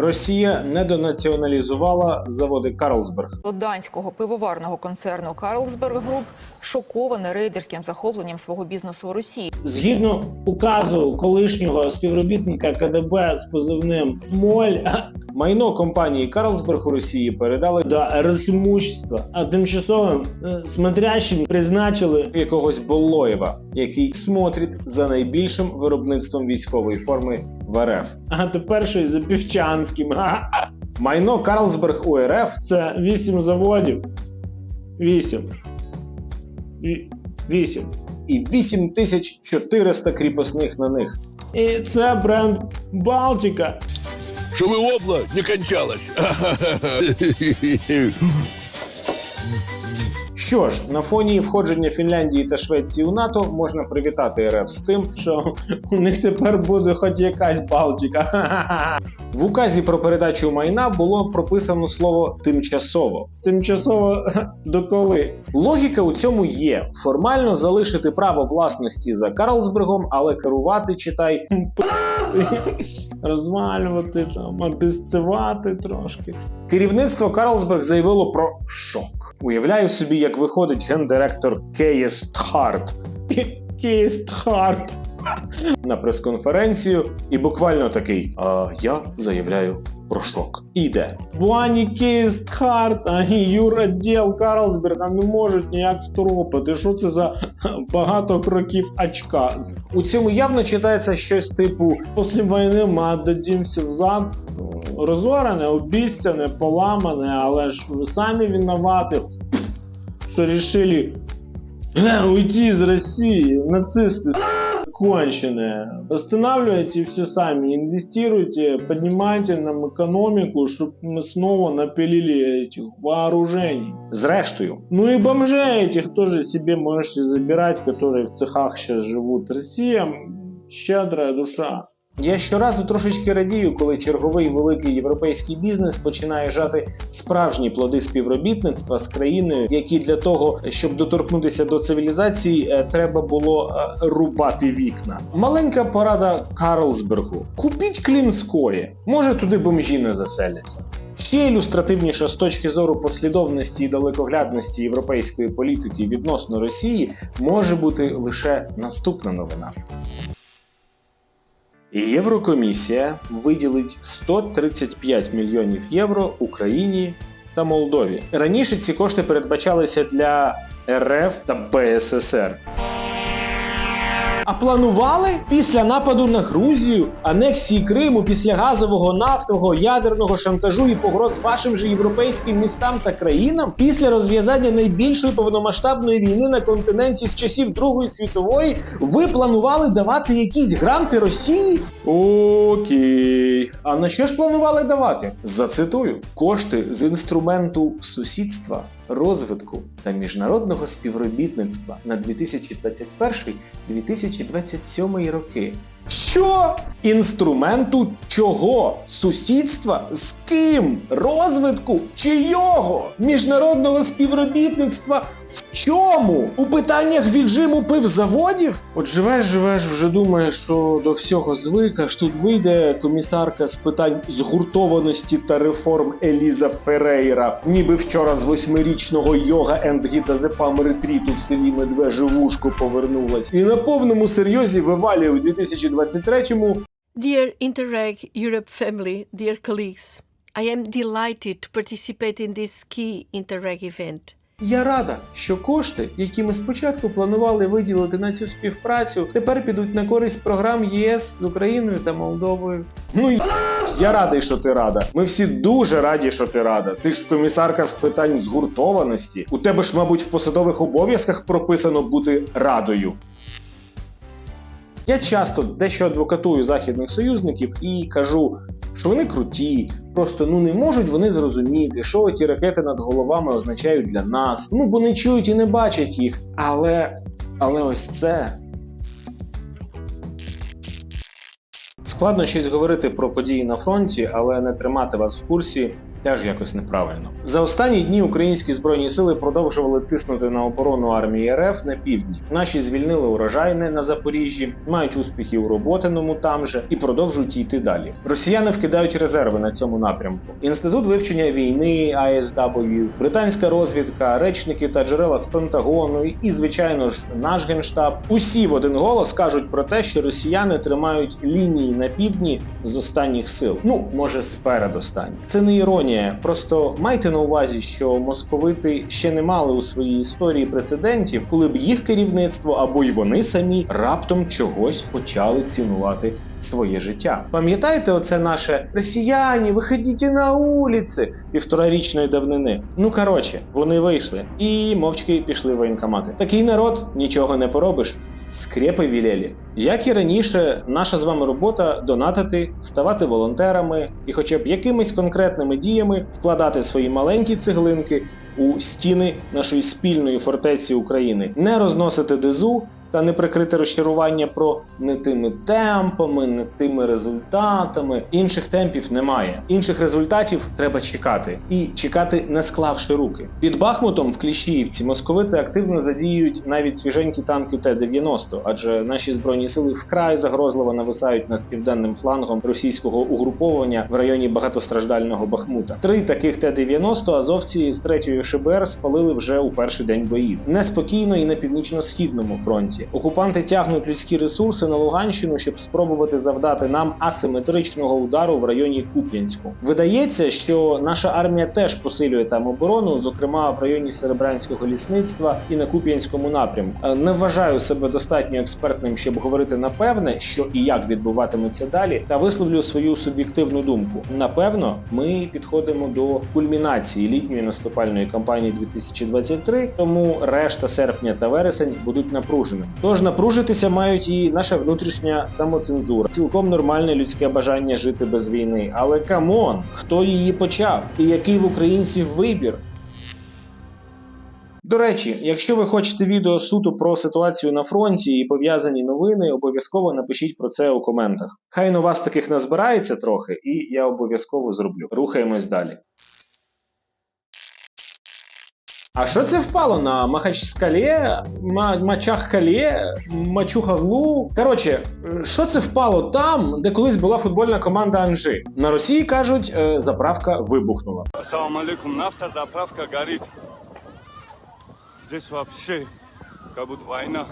Росія недонаціоналізувала заводи Карлсберг. До данського пивоварного концерну Карлсберг Груп шокований рейдерським захопленням свого бізнесу у Росії. Згідно указу колишнього співробітника КДБ з позивним Моль, майно компанії Карлсберг у Росії передали до розімущества, а тимчасовим е, смотрящим призначили якогось Болоєва, який смотрить за найбільшим виробництвом військової форми в РФ. А тепер що й за Півчанським. Майно Карлсберг у РФ це 8 заводів. 8. 8 і 8400 кріпосних на них. І це бренд Балтіка. чтобы обла не кончалось. Що ж, на фоні входження Фінляндії та Швеції у НАТО можна привітати РФ з тим, що у них тепер буде хоч якась Балтіка. В указі про передачу майна було прописано слово тимчасово. Тимчасово доколи. Логіка у цьому є: формально залишити право власності за Карлсбергом, але керувати читай розвалювати там, обіцювати трошки. Керівництво Карлсберг заявило про шок. Уявляю собі, як виходить гендиректор Кейс Тхарт. Кейс Тхарт на прес-конференцію і буквально такий: а, я заявляю про шок. Іде. Буані Кейс Тхарт, а юроділ Карлсберга не можуть ніяк второпити. Що це за багато кроків очка? У цьому явно читається щось типу: після війни ми віддадим взад Розорене, обіцяне, поламане, але ж ви самі винуваті, що рішили е, уйти з Росії, нацисти конченые. Восстанавливайте все сами, инвестируйте, поднимайте нам экономику, чтобы мы снова напилили этих вооружений. Зрештою. Ну и бомжей этих тоже себе можете забирать, которые в цехах сейчас живут. Россия щедрая душа. Я щоразу трошечки радію, коли черговий великий європейський бізнес починає жати справжні плоди співробітництва з країною, які для того, щоб доторкнутися до цивілізації, е, треба було е, рубати вікна. Маленька порада Карлсбергу: купіть клінскорі, може туди бомжі не заселяться. Ще ілюстративніше з точки зору послідовності і далекоглядності європейської політики відносно Росії може бути лише наступна новина. Єврокомісія виділить 135 мільйонів євро Україні та Молдові. Раніше ці кошти передбачалися для РФ та БССР. А планували після нападу на Грузію, анексії Криму, після газового, нафтового, ядерного шантажу і погроз вашим же європейським містам та країнам, після розв'язання найбільшої повномасштабної війни на континенті з часів Другої світової, ви планували давати якісь гранти Росії? Окей. А на що ж планували давати? Зацитую: кошти з інструменту сусідства розвитку та міжнародного співробітництва на 2021-2027 роки. Що? Інструменту чого? Сусідства? З ким? Розвитку? Чийого? Міжнародного співробітництва? В чому? У питаннях віджиму пивзаводів? От живеш, живеш, вже думаєш, що до всього звик, аж тут вийде комісарка з питань згуртованості та реформ Еліза Ферейра, ніби вчора з восьмирічного йога енд гітазепам ретріту в селі Медвеживушку повернулась. І на повному серйозі вивалює у 2023-му Dear Interreg Europe family, dear colleagues, I am delighted to participate in this key Interreg event. Я рада, що кошти, які ми спочатку планували виділити на цю співпрацю, тепер підуть на користь програм ЄС з Україною та Молдовою. Ну я радий, що ти рада. Ми всі дуже раді, що ти рада. Ти ж комісарка з питань згуртованості. У тебе ж, мабуть, в посадових обов'язках прописано бути радою. Я часто дещо адвокатую західних союзників і кажу, що вони круті, просто ну не можуть вони зрозуміти, що ті ракети над головами означають для нас. Ну бо не чують і не бачать їх. Але. Але ось це. Складно щось говорити про події на фронті, але не тримати вас в курсі теж якось неправильно. За останні дні українські збройні сили продовжували тиснути на оборону армії РФ на півдні. Наші звільнили урожайне на Запоріжжі, мають успіхи у роботиному там же і продовжують йти далі. Росіяни вкидають резерви на цьому напрямку. Інститут вивчення війни ISW, британська розвідка, речники та джерела з Пентагону і, звичайно ж, наш генштаб. Усі в один голос кажуть про те, що росіяни тримають лінії на півдні з останніх сил. Ну, може, з передостанніх. Це не іронія. Просто майте на увазі, що московити ще не мали у своїй історії прецедентів, коли б їх керівництво або й вони самі раптом чогось почали цінувати своє життя. Пам'ятаєте, оце наше росіяни, виходіть на вулиці півторарічної давнини. Ну коротше, вони вийшли і мовчки пішли в воєнкомати. Такий народ нічого не поробиш. Скрепи вілелі. Як і раніше, наша з вами робота донатити, ставати волонтерами і, хоча б якимись конкретними діями вкладати свої маленькі цеглинки у стіни нашої спільної фортеці України, не розносити дезу та не прикрити розчарування про не тими темпами, не тими результатами. Інших темпів немає. Інших результатів треба чекати і чекати, не склавши руки. Під Бахмутом в Кліщіївці московити активно задіюють навіть свіженькі танки Т-90, адже наші збройні сили вкрай загрозливо нависають над південним флангом російського угруповання в районі багатостраждального Бахмута. Три таких Т-90 азовці з 3-ї ШБР спалили вже у перший день боїв. Неспокійно і на північно-східному фронті. Окупанти тягнуть людські ресурси на Луганщину, щоб спробувати завдати нам асиметричного удару в районі Куп'янську. Видається, що наша армія теж посилює там оборону, зокрема в районі Серебрянського лісництва і на Куп'янському напрямку. Е, Не вважаю себе достатньо експертним, щоб говорити напевне, що і як відбуватиметься далі, та висловлю свою суб'єктивну думку. Напевно, ми підходимо до кульмінації літньої наступальної кампанії 2023, тому решта серпня та вересень будуть напруженими. Тож напружитися мають і наша внутрішня самоцензура, цілком нормальне людське бажання жити без війни. Але камон, хто її почав і який в українців вибір? До речі, якщо ви хочете відео суто про ситуацію на фронті і пов'язані новини, обов'язково напишіть про це у коментах. Хай на вас таких назбирається трохи, і я обов'язково зроблю. Рухаємось далі. А що це впало на Махачскале, Ма- Мачахкале, Мачухаглу? Коротше, е, що це впало там, де колись була футбольна команда Анжи? На Росії кажуть, е, заправка вибухнула. Салам алейкум, нафта, заправка горить. Здесь вообще как будто война.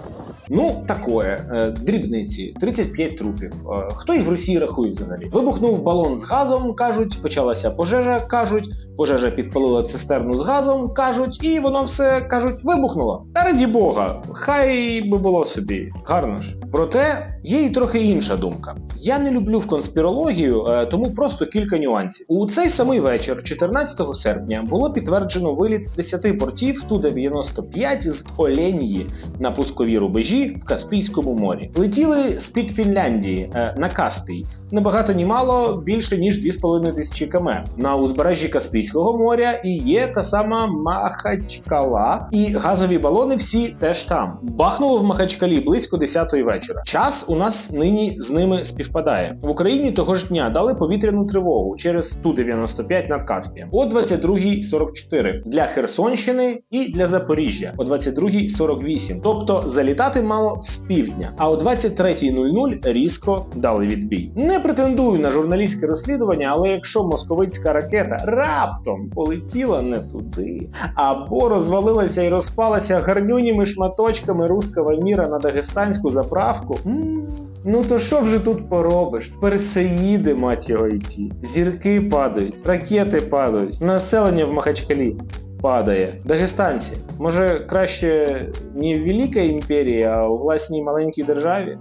Ну, такое, е, дрібниці, 35 трупів. Е, Хто їх в Росії рахує взагалі? Вибухнув балон з газом, кажуть, почалася пожежа, кажуть, пожежа підпалила цистерну з газом, кажуть, і воно все кажуть, вибухнуло. Та раді Бога, хай би було собі, гарно ж. Проте є і трохи інша думка. Я не люблю в конспірологію, е, тому просто кілька нюансів. У цей самий вечір, 14 серпня, було підтверджено виліт 10 бортів Ту-95 з Оленії на пускові рубежі в Каспійському морі. Летіли з під Фінляндії е, на Каспій. Небагато ні мало більше ніж 2,5 тисячі км. На узбережжі Каспійського моря і є та сама Махачкала, і газові балони всі теж там. Бахнуло в Махачкалі близько 10-ї вечора. Час у нас нині з ними співпадає. В Україні того ж дня дали повітряну тривогу через Ту-95 над Каспієм о 22.44 для Херсонщини і для Запоріжжя о 22.48. Тобто залітати мало з півдня, а о 23.00 різко дали відбій. Не претендую на журналістське розслідування, але якщо московицька ракета раптом полетіла не туди, або розвалилася і розпалася гарнюніми шматочками руского міра на дагестанську заправку. М, Ну то що вже тут поробиш? Персеїди, мать його йти. Зірки падають, ракети падають, населення в Махачкалі падає. Дагестанці, може краще не в Великій імперії, а у власній маленькій державі?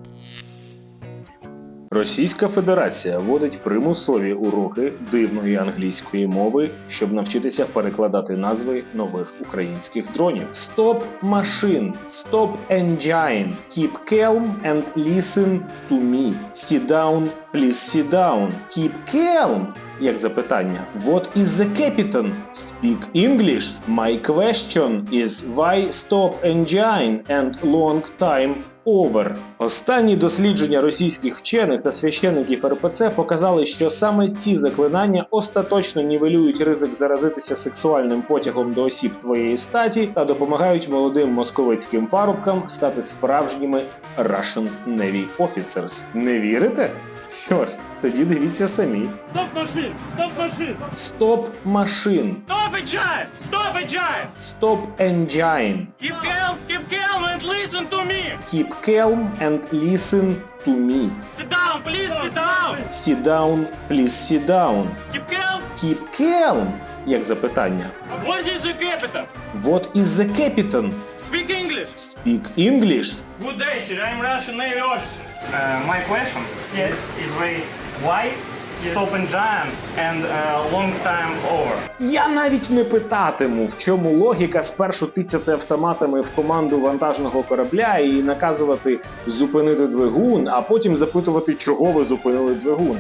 Російська Федерація вводить примусові уроки дивної англійської мови, щоб навчитися перекладати назви нових українських дронів. Stop машин, stop engine, keep calm and listen to me. Sit down, please sit down. Keep calm. Як запитання. What is the captain? Speak English. My question is why stop engine and long time over. Останні дослідження російських вчених та священників РПЦ показали, що саме ці заклинання остаточно нівелюють ризик заразитися сексуальним потягом до осіб твоєї статі та допомагають молодим московицьким парубкам стати справжніми Russian Navy Officers. Не вірите? Що ж, тоді дивіться самі. Стоп машин! Стоп машин! Стоп машин. Stop engine! Stop engine! Stop engine. Keep calm, keep calm and listen to me! Keep calm and listen to me. Sit down, please sit down! Sit down, please sit down. Keep calm! Keep calm. Як запитання. What is the captain? What is the captain? Speak English! Speak English. Good day, sir. I'm Russian Navy officer. Uh, my question yes. is very why stop engine and uh, long time over? Я навіть не питатиму, в чому логіка спершу тицяти автоматами в команду вантажного корабля і наказувати зупинити двигун, а потім запитувати, чого ви зупинили двигун.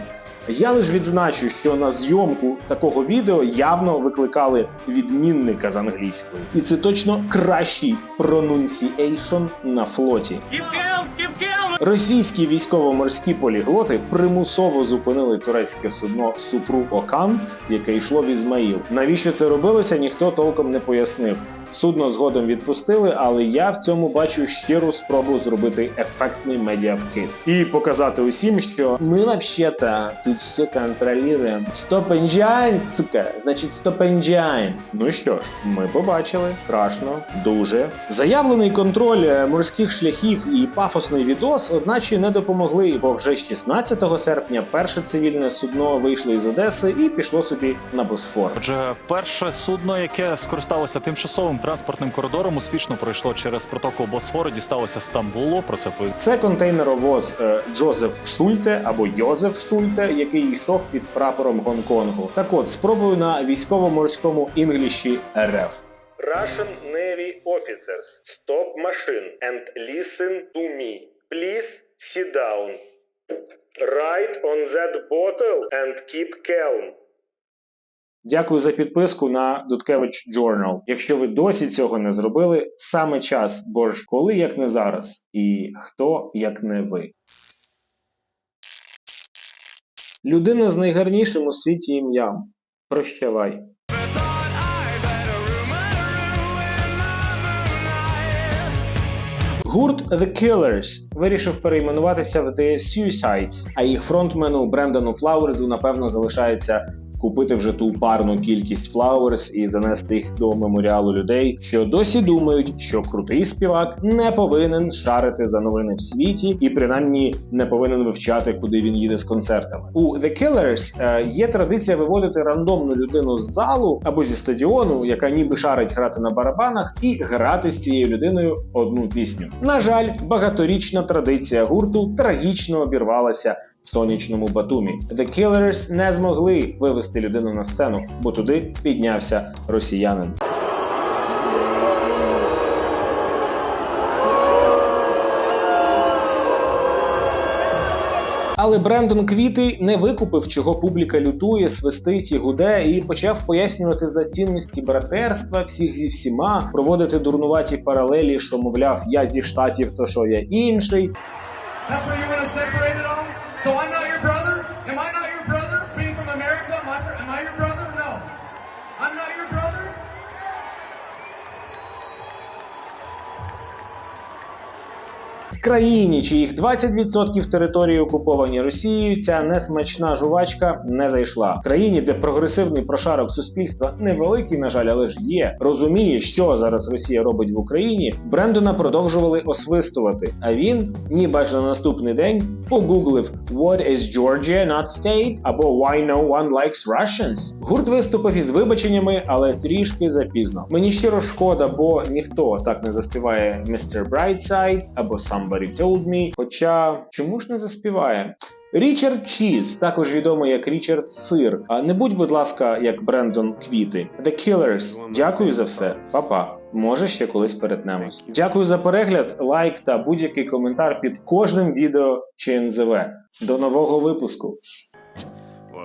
Я лише відзначу, що на зйомку такого відео явно викликали відмінника з англійської, і це точно кращий pronunciation на флоті. Keep calm, keep calm! Російські військово-морські поліглоти примусово зупинили турецьке судно Супру Окан, яке йшло в Ізмаїл. Навіщо це робилося, ніхто толком не пояснив. Судно згодом відпустили, але я в цьому бачу щиру спробу зробити ефектний медіавкид і показати усім, що ми взагалі-то тут все контролюємо. Стоп engine, сука, значить стоп engine. Ну що ж, ми побачили. Страшно, дуже. Заявлений контроль е, морських шляхів і пафосний відос, одначе не допомогли, бо вже 16 серпня перше цивільне судно вийшло із Одеси і пішло собі на Босфор. Отже, перше судно, яке скористалося тимчасовим транспортним коридором, успішно пройшло через протоку Босфору, дісталося Стамбулу. Про це Це контейнеровоз е, Джозеф Шульте або Йозеф Шульте, який йшов під прапором Гонконгу. Так от, спробую на військово-морському інгліші РФ. Russian Navy officers, stop machine and listen to me. Please sit down. Write on that bottle and keep calm. Дякую за підписку на Дудкевич Journal. Якщо ви досі цього не зробили, саме час, бо ж коли як не зараз, і хто як не ви. Людина з найгарнішим у світі ім'ям. Прощавай. Гурт The Killers вирішив перейменуватися в The Suicides, а їх фронтмену Брендану Флауерзу напевно залишається купити вже ту парну кількість Flowers і занести їх до меморіалу людей, що досі думають, що крутий співак не повинен шарити за новини в світі і принаймні не повинен вивчати, куди він їде з концертами. У The Killers е, є традиція виводити рандомну людину з залу або зі стадіону, яка ніби шарить грати на барабанах, і грати з цією людиною одну пісню. На жаль, багаторічна традиція гурту трагічно обірвалася в сонячному Батумі. The Killers не змогли вивести людину на сцену, бо туди піднявся росіянин. Але Брендон Квіти не викупив, чого публіка лютує, свистить і гуде, і почав пояснювати за цінності братерства всіх зі всіма, проводити дурнуваті паралелі, що мовляв, я зі штатів, то що я інший. That's what you're gonna separate it on? So I'm not країні, чиїх 20% території окуповані Росією, ця несмачна жувачка не зайшла. В країні, де прогресивний прошарок суспільства невеликий, на жаль, але ж є, розуміє, що зараз Росія робить в Україні. Брендона продовжували освистувати. А він, ніби аж на наступний день, погуглив «What is Georgia not state?» або «Why no one likes Russians?». Гурт виступив із вибаченнями, але трішки запізно. Мені щиро шкода, бо ніхто так не заспіває Mr. Brightside або Somebody Told Me. Хоча чому ж не заспіває? Річард Чіз, також відомий як Річард Сир. А не будь, будь ласка, як Брендон Квіти. The Killers. Дякую за все, Па-па. Може, ще колись перетнемось. Дякую за перегляд, лайк та будь-який коментар під кожним відео чи НЗВ. До нового випуску.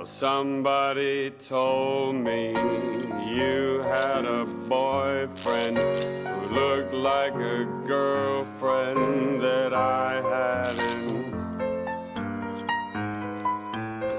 Somebody told me you had a boyfriend who looked like a girlfriend that I had in